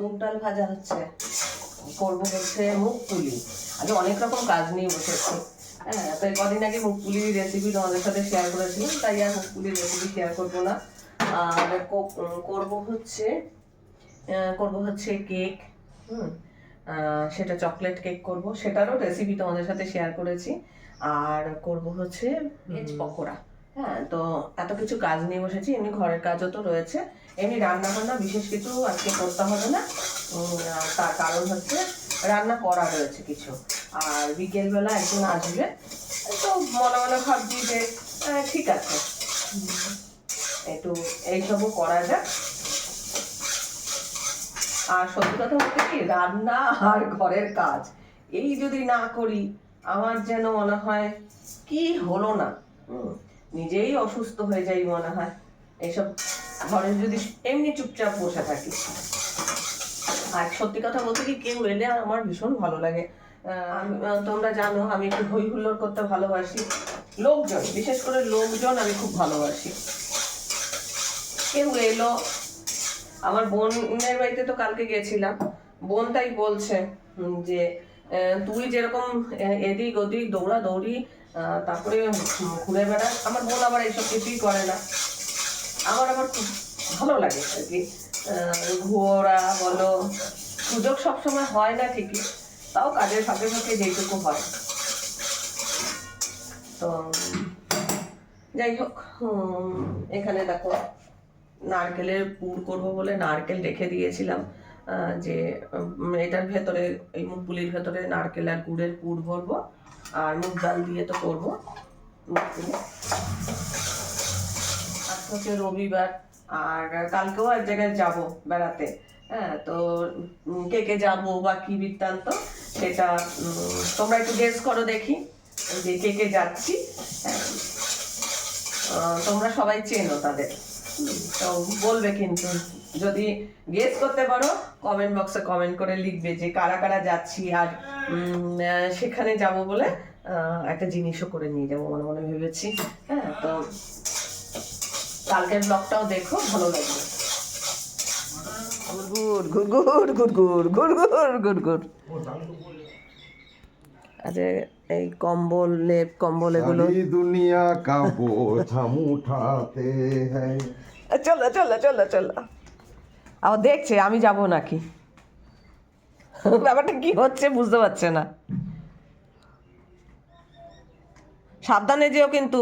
মুগ ডাল ভাজা হচ্ছে। করব হচ্ছে মুগ পুলি। আগে অনেক রকম কাজ নিয়ে বসেছি। হ্যাঁ তো কদিন আগে মুগ পুলির রেসিপি তোমাদের সাথে শেয়ার করেছিলাম তাই আর মুগ পুলির রেসিপি শেয়ার করব না। আর করব হচ্ছে করব হচ্ছে কেক হুম সেটা চকলেট কেক করব। সেটারও রেসিপি তোমাদের সাথে শেয়ার করেছি। আর করব হচ্ছে ভেজ পকোড়া। হ্যাঁ তো এত কিছু কাজ নিয়ে বসেছি, এমনি ঘরের কাজও তো রয়েছে। এমনি রান্না বান্না বিশেষ কিছু আজকে করতে হবে না। তার কারণ হচ্ছে রান্না করা রয়েছে কিছু। আর বিকেলবেলা একজন আসবে, তো মনে মনে ভাবছি যে ঠিক আছে। একটু এইসবও করা যাক। আর সত্যি কথা বলতে কি, রান্না আর ঘরের কাজ, এই যদি না করি, আমার যেন মনে হয় কি হলো না। নিজেই অসুস্থ হয়ে যাই মনে হয়। এইসব ঘরে যদি এমনি চুপচাপ বসে থাকি। আর সত্যি কথা বলতে কি কেউ এলে আমার ভীষণ ভালো লাগে। তোমরা জানো আমি একটু হই হুল্লোড় করতে ভালোবাসি। লোকজন বিশেষ করে লোকজন আমি খুব ভালোবাসি। কেউ এলো। আমার বোনের বাড়িতে তো কালকে গেছিলাম। বোন তাই বলছে যে তুই যেরকম এদিক ওদিক দৌড়া দৌড়ি আহ, তারপরে ঘুরে বেড়াস আমার বোন আবার এইসব কিছুই করে না। আমার খুব ভালো লাগে আর কি। ঘোরা বলো, সুযোগ সবসময় হয় না ঠিকই, তাও কাজের ফাঁকে ফাঁকে যেটুকু হয়। তো, যাই হোক এখানে দেখো নারকেলের পুর করব বলে নারকেল রেখে দিয়েছিলাম। যে এটার ভেতরে, এই মুগপুলির ভেতরে নারকেল আর গুড়ের পুর ভরবো। আর মুগ ডাল দিয়ে তো করব। হচ্ছে রবিবার, আর কালকেও এক জায়গায় যাব বেড়াতে। হ্যাঁ তো কে কে যাব বা কি বৃত্তান্ত সেটা তোমরা একটু গেস করো দেখি। যে কে কে যাচ্ছি হ্যাঁ। তোমরা সবাই চেনো তাদের। তো বলবে কিন্তু, যদি গেস করতে পারো কমেন্ট বক্সে কমেন্ট করে লিখবে যে কারা কারা যাচ্ছি আর সেখানে যাব বলে একটা জিনিসও করে নিয়ে যাব মনে মনে ভেবেছি। হ্যাঁ তো কালকের ব্লগটাও দেখো ভালো লাগবে। গুড় গুড় গুড় এই কম্বল লেপ কম্বল এগুলো। দুনিয়া কা চলো চলো চলো চলো। আবার দেখছে আমি যাব নাকি? ব্যাপারটা কি হচ্ছে বুঝতে পারছে না। সাবধানে যেও কিন্তু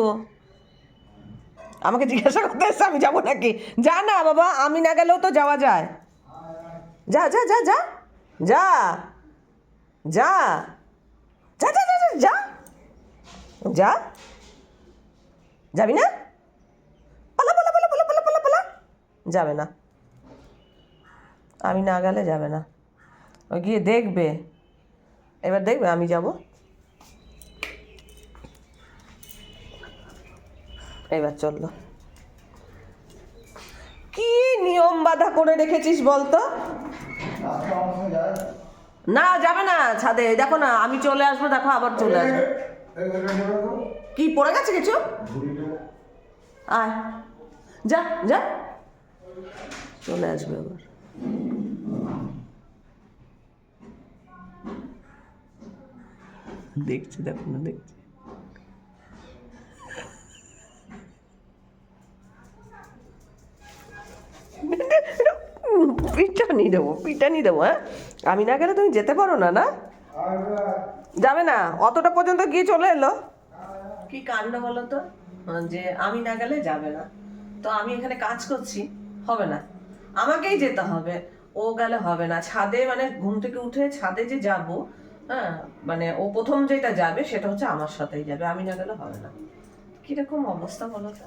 আমাকে জিজ্ঞাসা করতে এসছে আমি যাব নাকি যা না বাবা আমি না গেলেও তো যাওয়া যায় যা যা যা যা যা যা যা যা যা যা যা যাবি না পালা পালা পালা পালা পালা পালা পালা যাবে না আমি না গেলে যাবে না ও গিয়ে দেখবে এবার দেখবে আমি যাব এবার চলল। কি নিয়ম বাধা করে রেখেছিস বলতো? না, যাবে না ছাদে। দেখো না, আমি চলে আসব, দেখো আবার চলে আসব। কি, পড়ে গেছে কিছু? আয়। যা যা। চলে আসবে আবার। দেখছি, দেখো না, দেখছি। পিটানি দেবো পিটানি দেবো হ্যাঁ? আমি না গেলে তুমি যেতে পারো না না? যাবে না অতটা পর্যন্ত গিয়ে চলে এলো। কি কাণ্ড বলো তো? যে আমি না গেলে যাবে না। তো আমি এখানে কাজ করছি হবে না। আমাকেই যেতে হবে ও গেলে হবে না। ছাদে মানে ঘুম থেকে উঠে ছাদে যে যাব হ্যাঁ মানে ও প্রথম যেটা যাবে সেটা হচ্ছে আমার সাথেই যাবে আমি না গেলে হবে না। কীরকম অবস্থা বলো তো?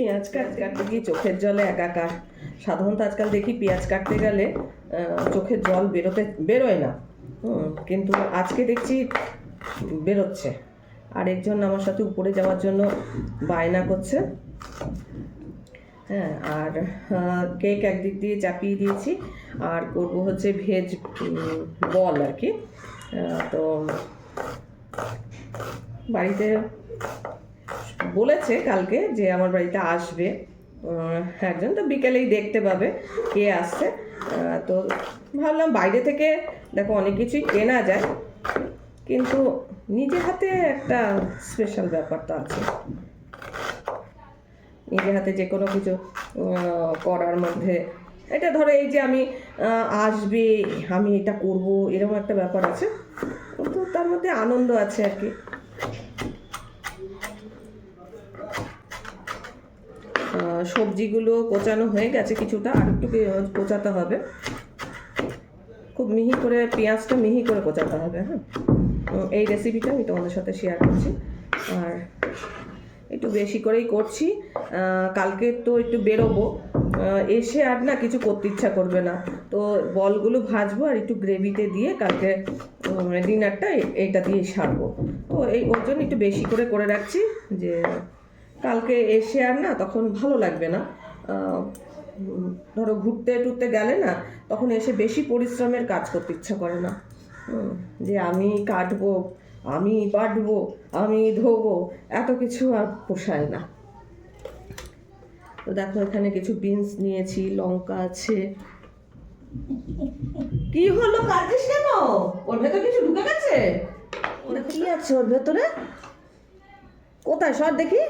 পেঁয়াজ কাটতে কাটতে গিয়ে চোখের জলে একাকার। সাধারণত আজকাল দেখি পেঁয়াজ কাটতে গেলে চোখের জল বেরোতে, বেরোয় না। কিন্তু আজকে দেখছি বেরোচ্ছে। আরেকজন আমার সাথে উপরে যাওয়ার জন্য বায়না করছে। হ্যাঁ আর কেক একদিক দিয়ে চাপিয়ে দিয়েছি। আর করব হচ্ছে ভেজ বল আর কি। তো বাড়িতে বলেছে কালকে যে আমার বাড়িতে আসবে। একজন তো বিকেলেই দেখতে পাবে কে আসছে। তো ভাবলাম বাইরে থেকে দেখো অনেক কিছুই কেনা যায়, কিন্তু নিজে হাতে একটা স্পেশাল ব্যাপার তো আছে। নিজে হাতে যে কোনো কিছু করার মধ্যে। এটা ধরো এই যে আমি আসবে, আমি এটা করব, এরকম একটা ব্যাপার আছে। তো তার মধ্যে আনন্দ আছে আর কি। সবজিগুলো কোচানো হয়ে গেছে কিছুটা, আর একটু কোচাতে হবে। খুব মিহি করে, পেঁয়াজটা মিহি করে কোচাতে হবে হ্যাঁ? এই রেসিপিটা আমি তোমাদের সাথে শেয়ার করছি। আর একটু বেশি করেই করছি। কালকে তো একটু বেরোবো। এসে আর না কিছু করতে ইচ্ছা করবে না। তো বলগুলো ভাজবো আর একটু গ্রেভিতে দিয়ে কালকে ডিনারটা এইটা দিয়ে সারবো। তো এই ওর জন্য একটু বেশি করে করে রাখছি যে কালকে এসে আর না তখন ভালো লাগবে না। ধরো ঘুরতে টুরতে গেলে না তখন এসে বেশি পরিশ্রমের কাজ করতে ইচ্ছা করে না। যে আমি কাটবো, আমি বাটবো আমি ধোবো, এত কিছু আর পোষায় না। তো দেখো এখানে কিছু বিনস নিয়েছি, লঙ্কা আছে। কি হলো কাটিস কেন? ওর ভেতর কিছু ঢুকে গেছে? কি আছে ওর ভেতরে? কোথায়? সর দেখি।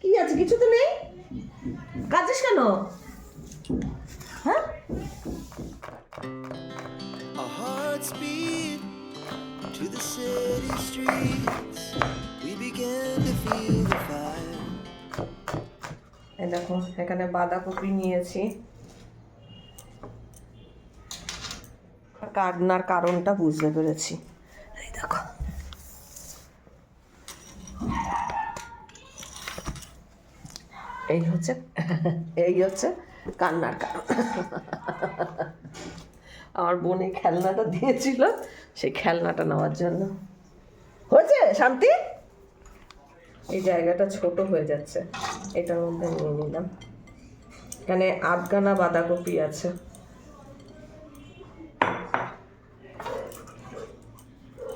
কি আছে? কিছু তো নেই। কাঁদছিস কেন? হ্যাঁ? দেখো এখানে বাঁধাকপি নিয়েছি। কাটনার কারণটা বুঝতে পেরেছি। এই হচ্ছে এই হচ্ছে কান্নার কারণ। আমার বোন খেলনাটা দিয়েছিল, সেই খেলনাটা নেওয়ার জন্য। হয়েছে? শান্তি? এই জায়গাটা ছোট হয়ে যাচ্ছে। এটার মধ্যে নিয়ে নিলাম। এখানে আধগানা বাঁধাকপি আছে।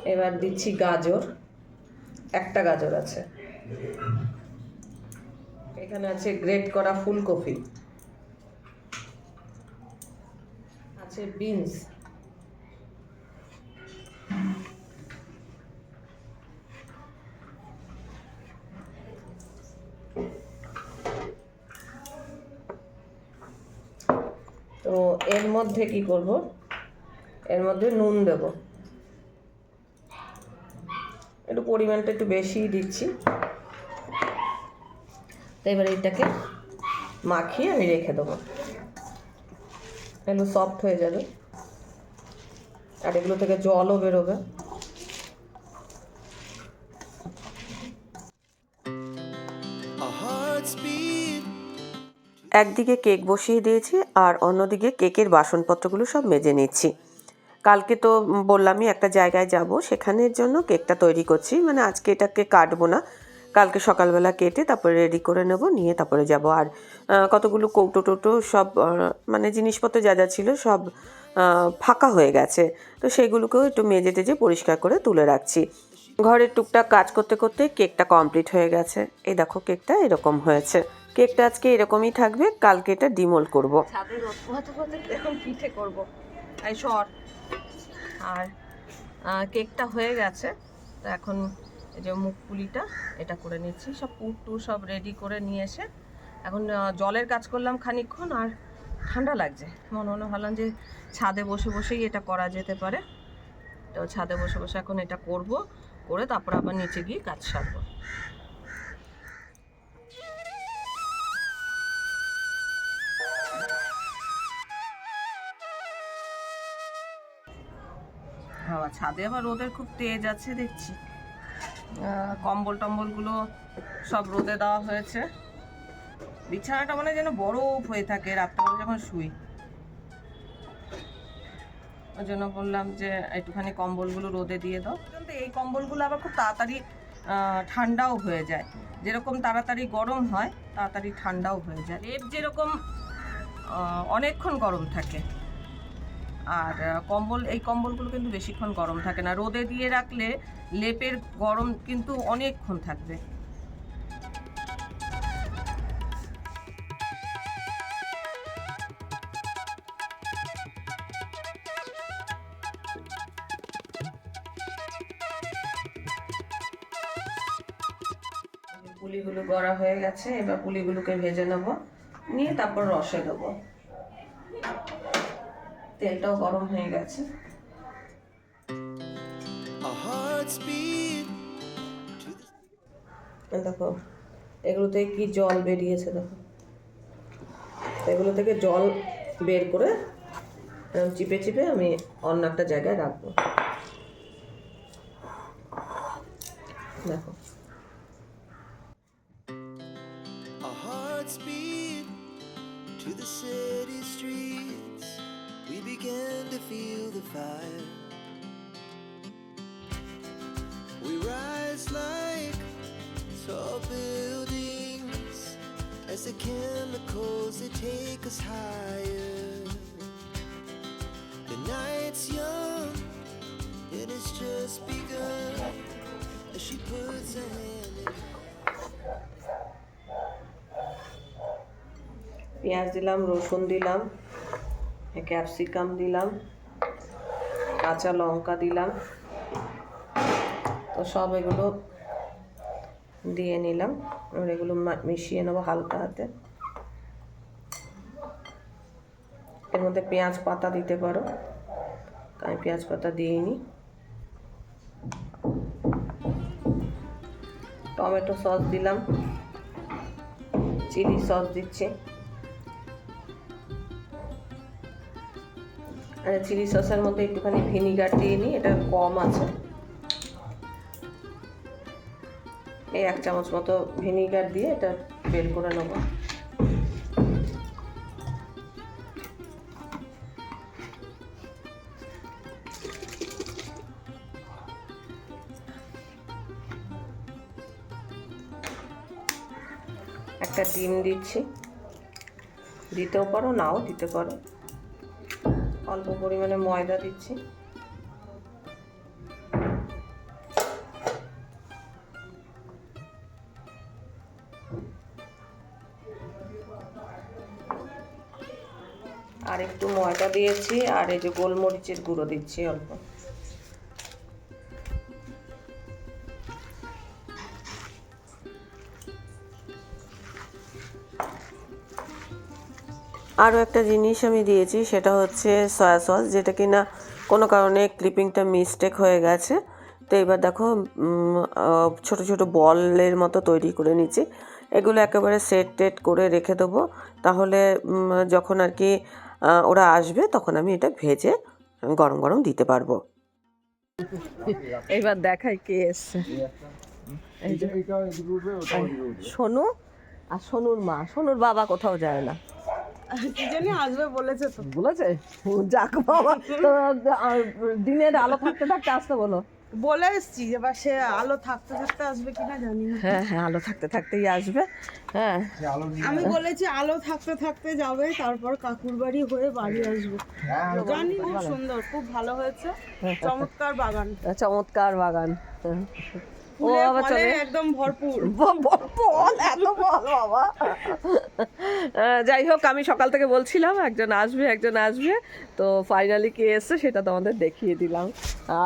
এবার দিচ্ছি গাজর। একটা গাজর আছে। এখানে আছে গ্রেট করা ফুলকপি। আছে বিনস। তো এর মধ্যে কি করব? এর মধ্যে নুন দেব। একটু পরিমাণটা একটু বেশিই দিচ্ছি। তো এবার এটাকে মাখিয়ে আমি রেখে দেবো। এগুলো সফট হয়ে যাবে। আর এগুলো থেকে জলও বেরোবে. একদিকে কেক বসিয়ে দিয়েছি আর অন্যদিকে কেকের বাসনপত্রগুলো সব মেজে নিচ্ছি। কালকে তো বললামই একটা জায়গায় যাব, সেখানের জন্য কেকটা তৈরি করছি। মানে আজকে এটাকে কাটবো না। কালকে সকালবেলা কেটে তারপরে রেডি করে নেব, নিয়ে তারপরে যাব। আর কতগুলো কৌটো টোটো সব মানে জিনিসপত্র যা যা ছিল সব ফাঁকা হয়ে গেছে। তো সেগুলোকেও একটু মেজে টেজে পরিষ্কার করে তুলে রাখছি। ঘরের টুকটাক কাজ করতে করতে কেকটা কমপ্লিট হয়ে গেছে। এই দেখো কেকটা এরকম হয়েছে। কেকটা আজকে এরকমই থাকবে, কালকে এটা ডিমোল করব। পিঠে করব। আর কেকটা হয়ে গেছে। তো এখন এই যে মুখ পুলিটা, এটা করে নিচ্ছি। সব পুর টুর সব রেডি করে নিয়ে এসে এখন জলের কাজ করলাম খানিকক্ষণ আর ঠান্ডা লাগছে। মনে মনে ভাবলাম যে ছাদে বসে বসেই এটা করা যেতে পারে। তো ছাদে বসে বসে এখন এটা করব, করে তারপর আবার নিচে গিয়ে কাজ সারবো। ছাদে আবার রোদের খুব তেজ আছে, দেখছি। কম্বল টম্বলগুলো সব রোদে দেওয়া হয়েছে। বিছানাটা মানে যেন বরফ হয়ে থাকে, রাত্রেবেলা যখন শুই। ওই জন্য বললাম যে একটুখানি কম্বলগুলো রোদে দিয়ে দাও। কিন্তু এই কম্বলগুলো আবার খুব তাড়াতাড়ি ঠান্ডাও হয়ে যায়। যেরকম তাড়াতাড়ি গরম হয়, তাড়াতাড়ি ঠান্ডাও হয়ে যায়। লেপ যেরকম অনেকক্ষণ গরম থাকে। আর কম্বল, এই কম্বলগুলো কিন্তু বেশিক্ষণ গরম থাকে না। রোদে দিয়ে রাখলে লেপের গরম কিন্তু অনেকক্ষণ থাকবে। পুলিগুলো গড়া হয়ে গেছে, এবার পুলিগুলোকে ভেজে নেব। নিয়ে তারপর রসে দেবো। তেলটাও গরম হয়ে গেছে। দেখো এগুলো থেকে কি জল বেরিয়েছে দেখো। এগুলো থেকে জল বের করে চিপে চিপে আমি অন্য একটা জায়গায় রাখব। দেখো। To the city streets. We began to feel the fire. We rise like tall buildings as the chemicals they take us higher. The night's young and it's just begun as she puts her hand in পেঁয়াজ দিলাম রসুন দিলাম capsicum দিলাম, কাঁচা লঙ্কা দিলাম। তো সব এগুলো দিয়ে নিলাম। এবার এগুলো মিশিয়ে নেব হালকা হাতে। এর মধ্যে পেঁয়াজ পাতা দিতে পারো। আমি পেঁয়াজ পাতা দিইনি। টমেটো সস দিলাম। চিলি সস দিচ্ছি। আর চিলি সসের মধ্যে একটুখানি ভিনিগার দিয়ে নিই, এটা কম আছে। এই এক চামচ মতো ভিনিগার দিয়ে এটা বের করে নেব। একটা ডিম দিচ্ছি। দিতেও পারো, নাও দিতে পারো। অল্প পরিমাণে ময়দা দিচ্ছি। আর একটু ময়দা দিয়েছি, আর এই যে গোলমরিচের গুঁড়ো দিচ্ছি অল্প। আরও একটা জিনিস আমি দিয়েছি সেটা হচ্ছে সয়া সস যেটা কি না কোনো কারণে ক্লিপিংটা মিস্টেক হয়ে গেছে। তো এবার দেখো ছোট ছোট বলের মতো তৈরি করে নিচ্ছি। এগুলো একেবারে সেট টেট করে রেখে দেবো। তাহলে যখন আর কি ওরা আসবে তখন আমি এটা ভেজে গরম গরম দিতে পারব। এবার দেখাই কে এসছে। সোনু? আর সোনুর মা সোনুর বাবা কোথাও যায় না। কি জানি আসবে বলেছে তো। বলেছে? যাক বাবা দিনের আলো থাকতে থাকতে আসতে বলো। বলে এসছি এবার সে আলো থাকতে থাকতে আসবে কিনা জানি না। হ্যাঁ হ্যাঁ আলো থাকতে থাকতেই আসবে। হ্যাঁ। আমি বলেছি আলো থাকতে থাকতে যাবে তারপর কাকুর বাড়ি হয়ে বাড়ি আসবে। জানি খুব সুন্দর খুব ভালো হয়েছে। চমৎকার বাগান। চমৎকার বাগান। হ্যাঁ। ফুলে ফলে একদম ভরপুর। এত বাবা। যাই হোক আমি সকাল থেকে বলছিলাম একজন আসবে একজন আসবে। তো ফাইনালি কে এসছে সেটা তোমাদের দেখিয়ে দিলাম।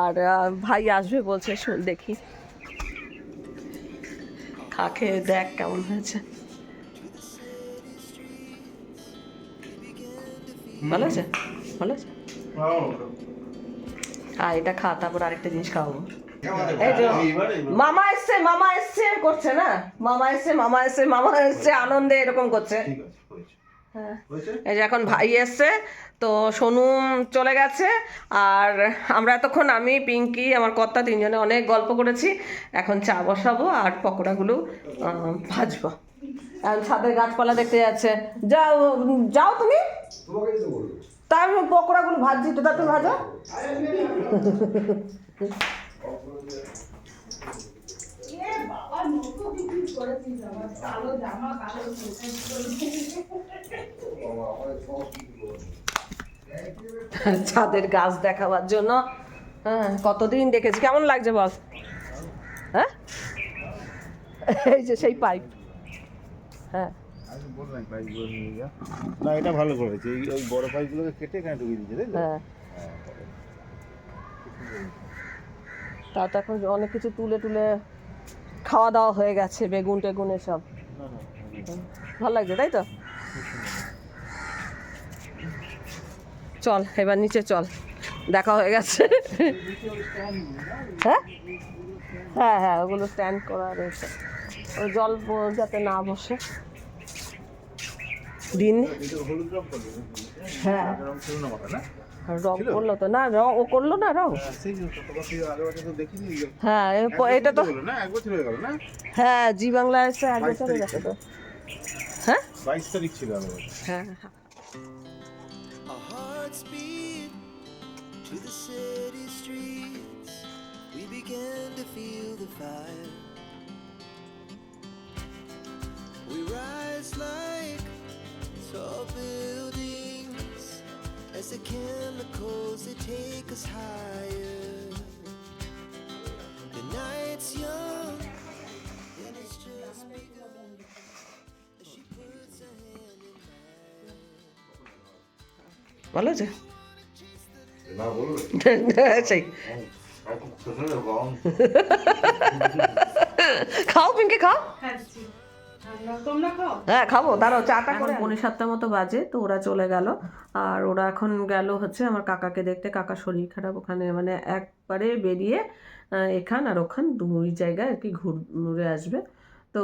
আর ভাই আসবে বলছে শুন দেখি। খা খেয়ে দেখ কেমন হয়েছে। ভালো আছে? ভালো আছে? হ্যাঁ এটা খা তারপর আরেকটা জিনিস খাওয়াবো। মামা এসছে মামা এসছে করছে না? মামা এসছে মামা এসছে মামা এসছে আনন্দে এরকম করছে। হ্যাঁ। এই যে এখন ভাই এসছে তো সোনু চলে গেছে আর আমরা এতক্ষণ আমি পিঙ্কি আমার কর্তা তিনজনে অনেক গল্প করেছি। এখন চা বসাবো আর পকোড়াগুলো ভাজবো। আর ছাদের গাছপালা দেখতে যাচ্ছে। যাও যাও তুমি। তাই আমি পকোড়াগুলো ভাজছি তো তা তুমি ভাজো ছাদের গাছ দেখাবার জন্য। হ্যাঁ কতদিন দেখেছি? কেমন লাগছে বল? হ্যাঁ? এই যে সেই পাইপ হ্যাঁ। না এটা ভালো করেছে। এই ওই বড় পাইপগুলোকে কেটে এখানে ঢুকিয়ে দিচ্ছে তাই হ্যাঁ। তা তো এখন অনেক কিছু তুলে তুলে খাওয়া দাওয়া হয়ে গেছে, বেগুন টেগুন এসব। ভালো লাগছে, তাই তো? চল, এবার নিচে চল, দেখা হয়ে গেছে। হ্যাঁ? হ্যাঁ হ্যাঁ ওগুলো স্ট্যান্ড করা রয়েছে। ওই জল যাতে না বসে। দিন। হ্যাঁ। রং করল তো। না রং ও করল না রং। হ্যাঁ এ এটা তো হলো না? এক বছর হয়ে গেল না? হ্যাঁ জি বাংলা এসে এক বছর হয়ে তারিখ গেছে তো। হ্যাঁ? বাইশ তারিখ ছিল হ্যাঁ beat to the city streets. We began to feel the fire. as the chemicals they take us higher. The night's young and it's just begun. As she puts her hand in mine. ভালো আছে না বলবে সেই এখন শোনো রং খাও পিঙ্কি খাও তোমরা খাও হ্যাঁ খাব দাঁড়াও চাটা করে পৌনে সাতটা মতো বাজে তো ওরা চলে গেল। আর ওরা এখন গেল হচ্ছে আমার কাকাকে দেখতে। কাকা শরীর খারাপ ওখানে মানে একবারে বেরিয়ে এখান আর ওখান দুই জায়গায় আর কি ঘুরে আসবে। তো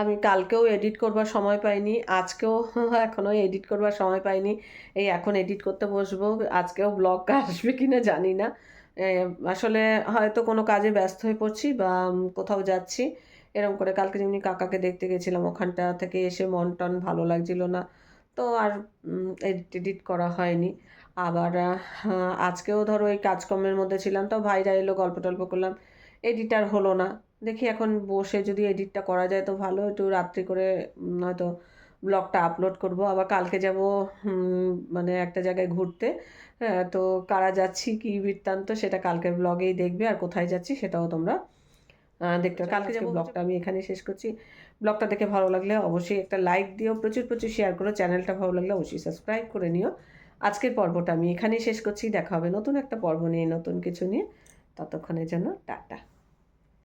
আমি কালকেও এডিট করবার সময় পাইনি আজকেও এখনও এডিট করবার সময় পাইনি। এই এখন এডিট করতে বসবো আজকেও ব্লগ আসবে কি না জানি না। আসলে হয়তো কোনো কাজে ব্যস্ত হয়ে পড়ছি বা কোথাও যাচ্ছি। এরকম করে কালকে যেমনি কাকাকে দেখতে গেছিলাম ওখানটা থেকে এসে মন টন ভালো লাগছিল না। তো আর এডিট এডিট করা হয়নি। আবার আজকেও ধরো এই কাজকর্মের মধ্যে ছিলাম তো ভাইরা এলো গল্প টল্প করলাম। এডিটার হলো না। দেখি এখন বসে যদি এডিটটা করা যায় তো ভালো একটু রাত্রি করে হয়তো ব্লগটা আপলোড করব। আবার কালকে যাব মানে একটা জায়গায় ঘুরতে। হ্যাঁ, তো কারা যাচ্ছি কী বৃত্তান্ত সেটা কালকের ব্লগেই দেখবে আর কোথায় যাচ্ছি সেটাও তোমরা দেখতে হবে। কালকে ব্লগটা আমি এখানে শেষ করছি। ব্লগটা দেখে ভালো লাগলে অবশ্যই একটা লাইক দিও প্রচুর প্রচুর শেয়ার করো। চ্যানেলটা ভালো লাগলে অবশ্যই সাবস্ক্রাইব করে নিও। আজকের পর্বটা আমি এখানেই শেষ করছি। দেখা হবে নতুন একটা পর্ব নিয়ে নতুন কিছু নিয়ে। ততক্ষণের জন্য টাটা।